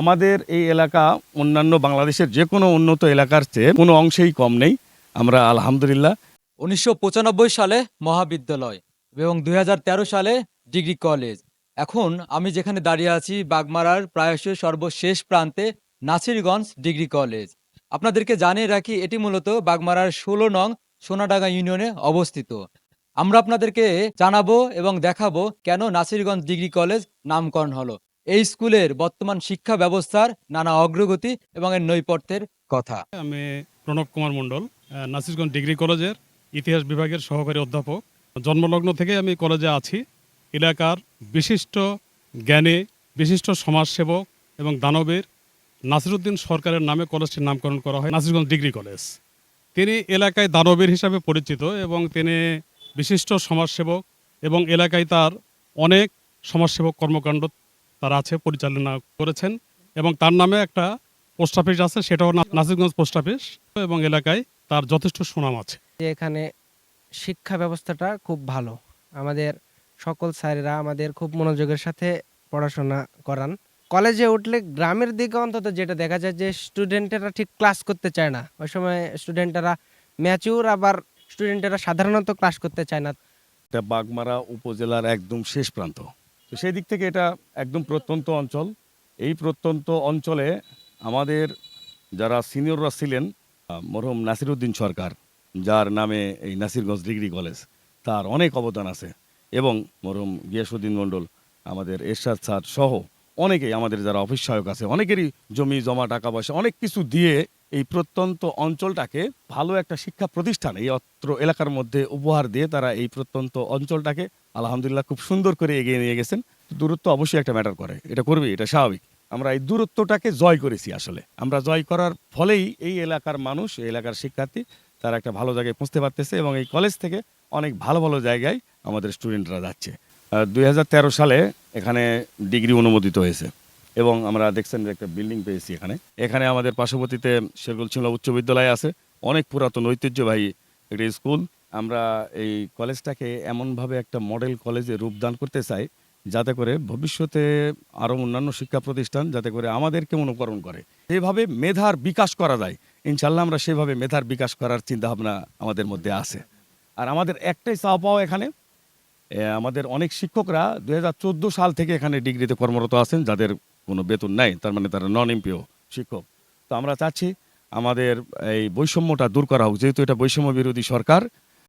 আমাদের এই এলাকা অন্যান্য বাংলাদেশের যে কোনো উন্নত এলাকার চেয়ে কোনো অংশেই কম নেই। আমরা আলহামদুলিল্লাহ। উনিশশো পঁচানব্বই সালে মহাবিদ্যালয় এবং দু হাজার তেরো সালে ডিগ্রি কলেজ। এখন আমি যেখানে দাঁড়িয়ে আছি বাগমারার প্রায়শই সর্বশেষ প্রান্তে নাসিরগঞ্জ ডিগ্রি কলেজ। আপনাদেরকে জানিয়ে রাখি, এটি মূলত বাগমারার ষোলো নং সোনাডাঙ্গা ইউনিয়নে অবস্থিত। আমরা আপনাদেরকে জানাব এবং দেখাবো কেন নাসিরগঞ্জ ডিগ্রি কলেজ নামকরণ হলো। এই স্কুলের বর্তমান শিক্ষা ব্যবস্থার নানা অগ্রগতি এবং এর নৈপথ্যের কথা। আমি প্রণব কুমার মণ্ডল নাসিরগঞ্জ ডিগ্রি কলেজের ইতিহাস বিভাগের সহকারী অধ্যাপক। জন্মলগ্ন থেকে আমি কলেজে আছি। এলাকার বিশিষ্ট জ্ঞানী, বিশিষ্ট সমাজসেবক এবং দানবের নাসিরুদ্দিন সরকারের নামে কলেজটির নামকরণ করা হয় নাসিরগঞ্জ ডিগ্রি কলেজ। তিনি এলাকায় দানবের হিসাবে পরিচিত এবং তিনি বিশিষ্ট সমাজসেবক এবং এলাকায় তার অনেক সমাজসেবক কর্মকাণ্ড তার আছে পরিচালনা করেছেন এবং তার নামে একটা পোস্ট অফিস আছে সেটাও নাসিরগঞ্জ পোস্ট অফিস এবং এলাকায় তার যথেষ্ট সুনাম আছে। যে এখানে শিক্ষা ব্যবস্থাটা খুব ভালো। আমাদের সকল স্যারেরা আমাদের খুব মনোযোগের সাথে পড়াশোনা করান। কলেজে উঠলে গ্রামের দিকে অন্তত যেটা দেখা যায় যে স্টুডেন্টেরা ঠিক ক্লাস করতে চায় না। ওই সময় স্টুডেন্টেরা ম্যাচিউর আবার স্টুডেন্টেরা সাধারণত ক্লাস করতে চায় না। এটা বাগমারা উপজেলার একদম শেষ প্রান্ত। তো সেই দিক থেকে এটা একদম প্রত্যন্ত অঞ্চল। এই প্রত্যন্ত অঞ্চলে আমাদের যারা সিনিয়ররা ছিলেন মরহম নাসিরুদ্দিন সরকার, যার নামে এই নাসিরগঞ্জ ডিগ্রি কলেজ, তার অনেক অবদান আছে। এবং মরহুম গিয়াসুদ্দিন মণ্ডল, আমাদের এরশাদ স্যার সহ অনেকেই আমাদের যারা অফিস সহায়ক আছে, অনেকেরই জমি, জমা, টাকা পয়সা অনেক কিছু দিয়ে এই প্রত্যন্ত অঞ্চলটাকে ভালো একটা শিক্ষা প্রতিষ্ঠান, এই অত্র এলাকার মধ্যে উপহার দিয়ে তারা এই প্রত্যন্ত অঞ্চলটাকে আলহামদুলিল্লাহ খুব সুন্দর করে এগিয়ে নিয়ে গেছেন। দূরত্ব অবশ্যই একটা ম্যাটার করে, এটা করবে এটা স্বাভাবিক। আমরা এই দূরত্বটাকে জয় করেছি আসলে। আমরা জয় করার ফলেই এই এলাকার মানুষ, এই এলাকার শিক্ষার্থী, তারা একটা ভালো জায়গায় পৌঁছতে পারতেছে এবং এই কলেজ থেকে অনেক ভালো ভালো জায়গায় আমাদের স্টুডেন্টরা যাচ্ছে। দুই হাজার তেরো সালে এখানে ডিগ্রি অনুমোদিত হয়েছে। এবং আমরা দেখছেন যে একটা বিল্ডিং পেয়েছি এখানে। এখানে আমাদের পার্শ্ববর্তীতে শেরগুল ছিমলা উচ্চ বিদ্যালয় আছে। অনেক পুরাতন ঐতিহ্যবাহী একটি স্কুল আমরা এই কলেজটাকে এমনভাবে একটা মডেল কলেজে রূপদান করতে চাই, যাতে করে ভবিষ্যতে আরও অন্যান্য শিক্ষা প্রতিষ্ঠান যাতে করে আমাদেরকে অনুকরণ করে। সেভাবে মেধার বিকাশ করা যায়, ইনশাল্লাহ আমরা সেভাবে মেধার বিকাশ করার চিন্তাভাবনা আমাদের মধ্যে আছে। আর আমাদের একটাই চাওয়া পাওয়া এখানে আমাদের অনেক শিক্ষকরা দু হাজার চোদ্দ সাল থেকে এখানে ডিগ্রিতে কর্মরত আছেন, যাদের কোনো বেতন নাই, তার মানে তারা নন এমপিও শিক্ষক। তো আমরা চাচ্ছি আমাদের এই বৈষম্যটা দূর করা হোক, যেহেতু এটা বৈষম্য বিরোধী সরকার